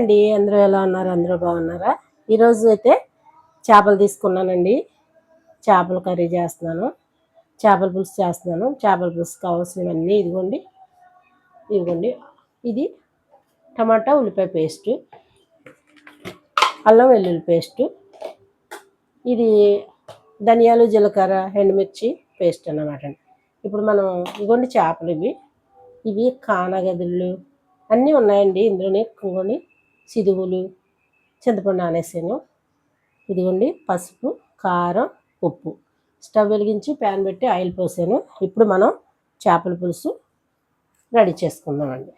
అండి. అందరూ ఎలా ఉన్నారు? అందరూ బాగున్నారా? ఈరోజు అయితే చేపలు తీసుకున్నానండి. చేపల కర్రీ చేస్తున్నాను. చేపల పులుసు చేస్తున్నాను. చేపల పులుసు కావాల్సినవన్నీ ఇదిగోండి. ఇదిగోండి. ఇది టమాటా ఉల్లిపాయ పేస్ట్ అల్లం వెల్లుల్లి పేస్ట్ ఇది ధనియాలు జీలకర్ర ఎండుమిర్చి పేస్ట్ అన్నమాట ఇప్పుడు మనం ఇదిగోండి చేపలు ఇవి. ఇవి కానగదుళ్ళు అన్నీ ఉన్నాయండి. ఇందులోనే ఇంకోండి సిదువులు చింతపండు నానేసాను ఇదిగోండి పసుపు కారం ఉప్పు. స్టవ్ వెలిగించి ప్యాన్ పెట్టి ఆయిల్ పోసాను. ఇప్పుడు మనం చేపల పులుసు రెడీ చేసుకుందామండి.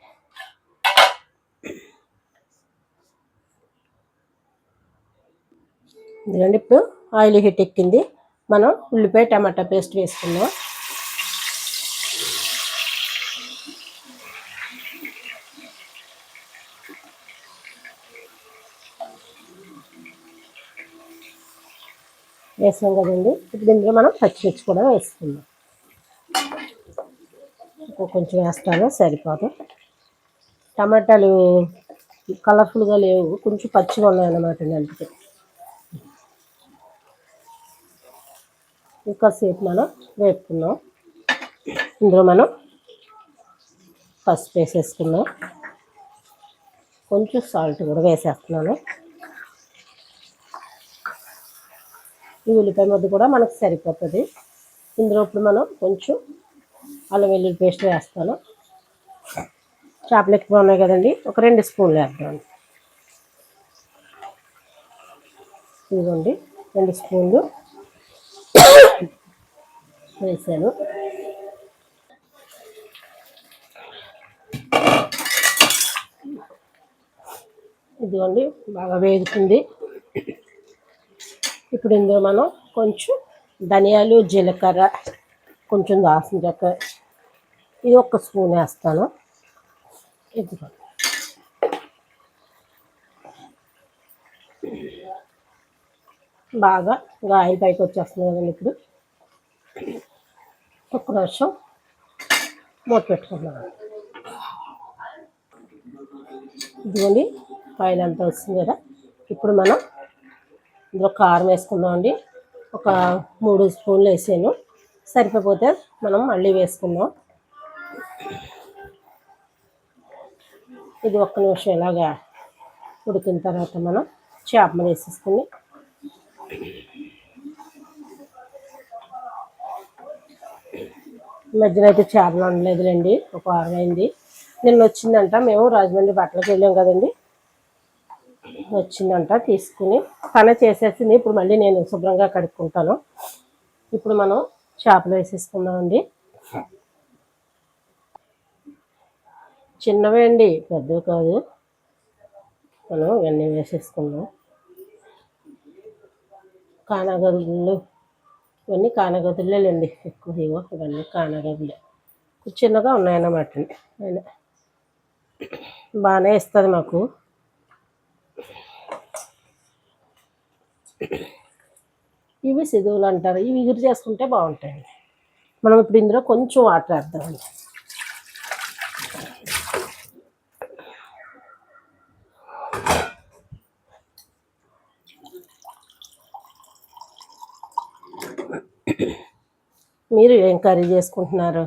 ఇదిగోండి ఇప్పుడు ఆయిల్ హీట్ ఎక్కింది. మనం ఉల్లిపాయ టమాటా పేస్ట్ వేసుకుందాం. వేసాం కదండి. ఇప్పుడు ఇందులో మనం పచ్చిమిర్చి కూడా వేసుకుందాం. కొంచెం వేస్తాను? సరిపోదు. టమాటాలు కలర్ఫుల్గా లేవు. కొంచెం పచ్చిగా ఉన్నాయన్నమాట అందుకే. ఇంకాసేపు మనం వేపుకున్నాం ఇందులో మనం పసుపు వేసేసుకున్నాం కొంచెం సాల్ట్ కూడా వేసేస్తున్నాను. ఈ ఉల్లిపాయ ముద్ద కూడా మనకు సరిపోతుంది. ఇందులో ఇప్పుడు మనం కొంచెం అల్లం వెల్లుల్లి పేస్ట్ వేస్తాను. చేపలు ఎక్కువ ఉన్నాయి కదండి. ఒక రెండు స్పూన్లు వేద్దాం. ఇదిగోండి రెండు స్పూన్లు వేసాను. ఇదిగోండి బాగా వేగుతుంది. ఇప్పుడు ఇందులో మనం కొంచెం ధనియాలు జీలకర్ర కొంచెం దాసిన చెక్క ఇది ఒక స్పూన్ వేస్తాను. ఇది బాగా గాయలు పైకి వచ్చేస్తుంది కదండి ఇప్పుడు. ఒక్క నిమిషం మూత పెట్టుకుంటున్నాను ఇదిగోండి ఆయిల్ అంతా వస్తుంది కదా. ఇప్పుడు మనం ఇందులో కారం వేసుకుందాం అండి. ఒక మూడు స్పూన్లు వేసాను. సరిపోతే మనం మళ్ళీ వేసుకుందాం. ఇది ఒక్క నిమిషం ఇలాగా ఉడికిన తర్వాత మనం చేపలు వేసేసుకుని మధ్యన అయితే చేపలు ఉండలేదులేండి ఒక వారం అయింది. నిన్న వచ్చిందంట మేము రాజమండ్రి బట్టలకు వెళ్ళాం కదండి. వచ్చిందంట తీసుకుని పని చేసేసింది. ఇప్పుడు మళ్ళీ నేను శుభ్రంగా కడుక్కుంటాను. ఇప్పుడు మనం చేపలు వేసేసుకుందామండి. చిన్నవే అండి పెద్దవి కాదు. మనం ఇవన్నీ వేసేసుకుందాం. కానగదులు ఇవన్నీ కానగదులేండి ఎక్కువ ఇవో ఇవన్నీ కానగదులే. చిన్నగా ఉన్నాయన్నమాట అండి. బాగానే ఇస్తుంది మాకు. ఇవి సిధువులు అంటారు. ఇవి ఎగురు చేసుకుంటే బాగుంటాయండి. మనం ఇప్పుడు ఇందులో కొంచెం వాటర్ వేద్దామండి మీరు ఏం కర్రీ చేసుకుంటున్నారు?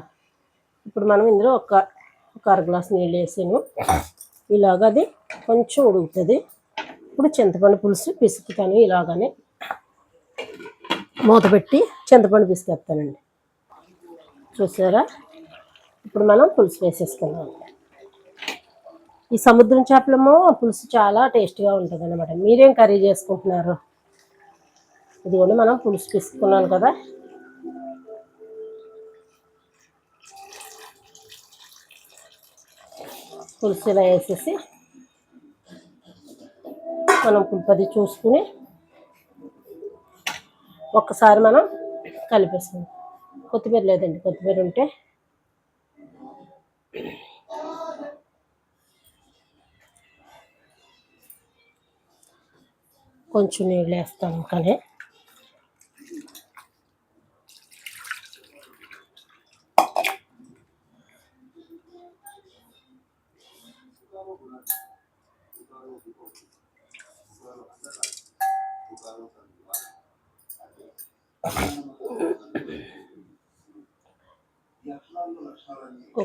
ఇప్పుడు మనం ఇందులో ఒక ఒక అర గ్లాస్ నీళ్ళు వేసాను. ఇలాగ అది కొంచెం ఉడుకుతుంది. ఇప్పుడు చింతపండు పులుసు పిసుకుతాను ఇలాగనే. మూత పెట్టి చింతపండు పిసికేస్తానండి. చూసారా? ఇప్పుడు మనం పులుసు వేసేసుకుందాం. ఈ సముద్రం చేపలమో పులుసు చాలా టేస్ట్గా ఉంటుంది అనమాట మీరేం కర్రీ చేసుకుంటున్నారు? ఇదిగోండి మనం పులుసు తీసుకున్నాను కదా. పులుసు ఇలా వేసేసి మనం పులుపది చూసుకుని ఒక్కసారి మనం కలిపేస్తాం. కొత్తిమీర లేదండి కొత్తిమీర ఉంటే. కొంచెం నీళ్ళు వేస్తాం కానీ. ఇంకో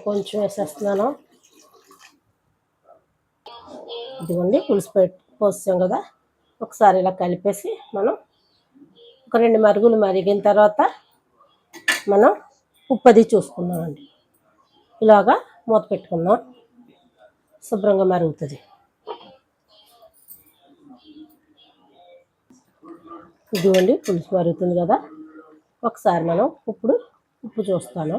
కొంచెం వేసేస్తున్నాను. ఇదిగోండి పులుసు పెట్టి పోసాం కదా. ఒకసారి ఇలా కలిపేసి మనం ఒక రెండు మరుగులు మరిగిన తర్వాత మనం ఉప్పది చూసుకుందామండి. ఇలాగా మూత పెట్టుకుందాం. శుభ్రంగా మరుగుతుంది. ఇదిగోండి పులుసు మరుగుతుంది కదా. ఒకసారి మనం ఇప్పుడు ఉప్పు చూస్తాను.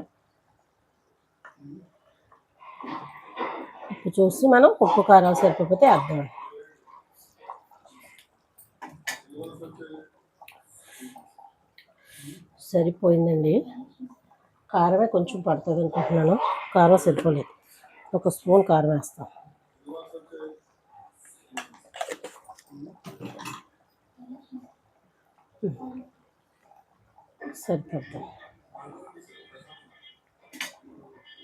ఉప్పు చూసి మనం ఉప్పు కారం సరిపోతే అర్థం సరిపోయిందండి. కారమే కొంచెం పడుతుంది అనుకుంటున్నాను. కారం సరిపోలేదు. ఒక స్పూన్ కారం వేస్తాం. సరిపోతుంది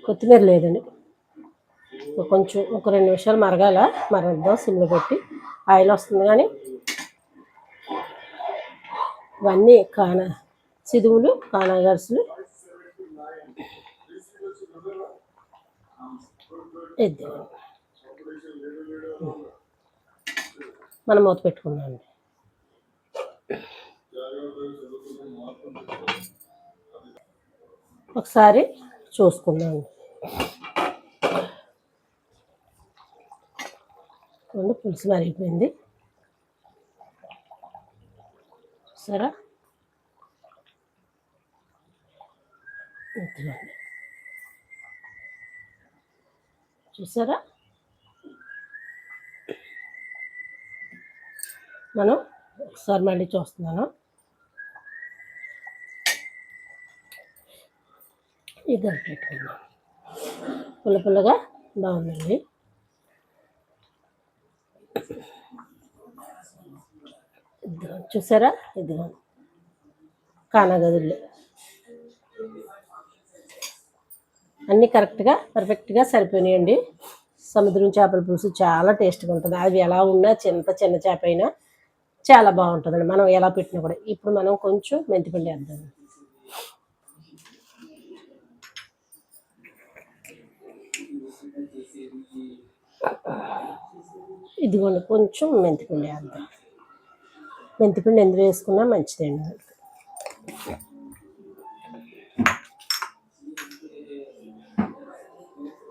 కొత్తిమీర లేదండి. కొంచెం ఒక రెండు నిమిషాలు మరగాల? మరగద్దాం సిమ్లో పెట్టి. ఆయిల్ వస్తుంది కానీ ఇవన్నీ కాన సిదువులు కానాగర్సులు ఇద్దాం మనం మూత పెట్టుకుందాం ఒకసారి చూసుకుందాం. చూడండి పులుసు మరిగిపోయింది సరే. చూసారా? మనం ఒకసారి మళ్ళీ చూస్తున్నాను. ఇది పెట్టుకుందాం పుల్ల పుల్లగా బాగుందండి. ఇదిగో చూసారా? ఇదిగో కానగదులు అన్నీ కరెక్ట్గా పర్ఫెక్ట్గా సరిపోయినాయండి. సముద్రం చేపల పులుసు చాలా టేస్ట్గా ఉంటుంది. అది ఎలా ఉన్నా చిన్న చిన్న చేప అయినా చాలా బాగుంటుందండి. మనం ఎలా పెట్టినా కూడా. ఇప్పుడు మనం కొంచెం మెంతిపిండి వేద్దాం. ఇదిగోండి కొంచెం మెంతిపిండి వేద్దాం. మెంతిపిండి ఎందుకు వేసుకున్నా మంచిదండి.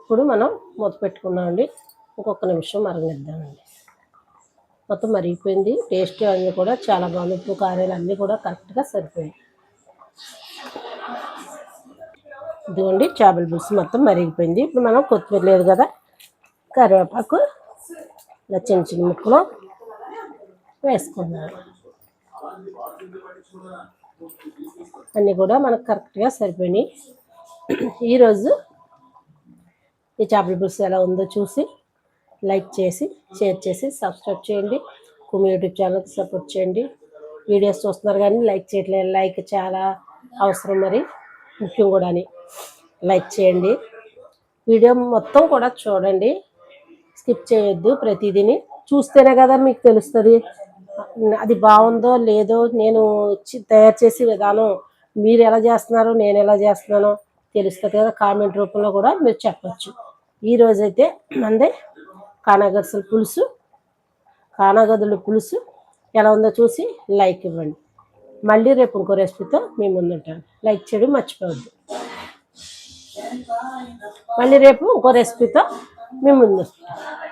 ఇప్పుడు మనం మూత పెట్టుకున్నామండి. ఇంకొక నిమిషం మరగనిద్దామండి. మొత్తం మరిగిపోయింది. టేస్ట్ అన్నీ కూడా చాలా బాగుంది. ఉప్పు కారాలు అన్నీ కూడా కరెక్ట్గా సరిపోయాయి. ఇదిగోండి చేపల పులుసు మొత్తం మరిగిపోయింది. ఇప్పుడు మనం కొత్తిమీర లేదు కదా? కరివేపాకు ఇలా చిన్న చిన్న ముక్కలు వేసుకున్నాను అన్నీ కూడా మనకు కరెక్ట్గా సరిపోయినాయి. ఈరోజు ఈ చేపల పులుసు ఎలా ఉందో చూసి లైక్ చేసి షేర్ చేసి సబ్స్క్రైబ్ చేయండి. కుమి యూట్యూబ్ ఛానల్కి సపోర్ట్ చేయండి. వీడియోస్ చూస్తున్నారు కానీ లైక్ చేయట్లేదు. లైక్ చాలా అవసరం మరి. ముఖ్యం కూడా లైక్ చేయండి. వీడియో మొత్తం కూడా చూడండి. స్కిప్ చేయొద్దు ప్రతిదీని. చూస్తేనే కదా మీకు తెలుస్తుంది. అది బాగుందో లేదో నేను తయారు చేసే విధానం. మీరు ఎలా చేస్తున్నారో నేను ఎలా చేస్తున్నానో తెలుస్తుంది కదా. కామెంట్ రూపంలో కూడా మీరు చెప్పచ్చు. ఈరోజైతే మంది కానాగర్సుల పులుసు. కానాగదుల పులుసు ఎలా ఉందో చూసి లైక్ ఇవ్వండి. మళ్ళీ రేపు ఇంకో రెసిపీతో మీ ముందుంటాను లైక్ చేయడం మర్చిపోవద్దు. మళ్ళీ రేపు ఇంకో రెసిపీతో మీ ముందు వస్తాను